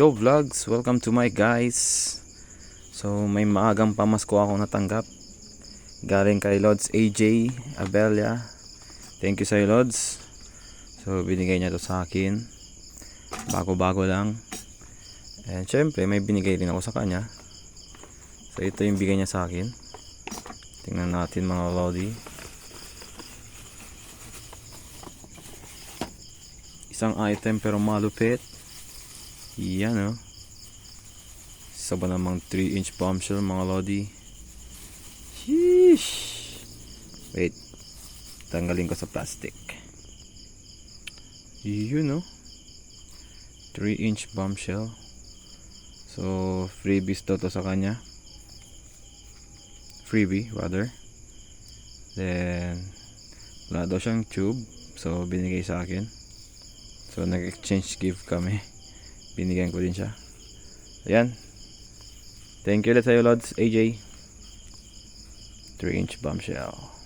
Yo vlogs, welcome to my guys. So may maagang pamasko ako natanggap. Galing kay Lods AJ Abelia. Thank you sa'yo Lods. So binigay niya to sa akin. Bago-bago lang. And syempre may binigay rin ako sa kanya. So ito yung bigay niya sa akin. Tingnan natin mga Lodi. Isang item pero malupit. Yan oh. Isa ba namang 3 inch bombshell mga Lodi? Sheesh. Wait. Tanggalin ko sa plastic. Yun oh. 3 inch bombshell. So, freebies to to sa kanya. Freebie, rather. Then, wala daw siyang tube. So, binigay sa akin. So, nag-exchange gift kami. Binigyan ko din siya. Ayan. Thank you ulit sa'yo, Lods. AJ. 3 inch bombshell.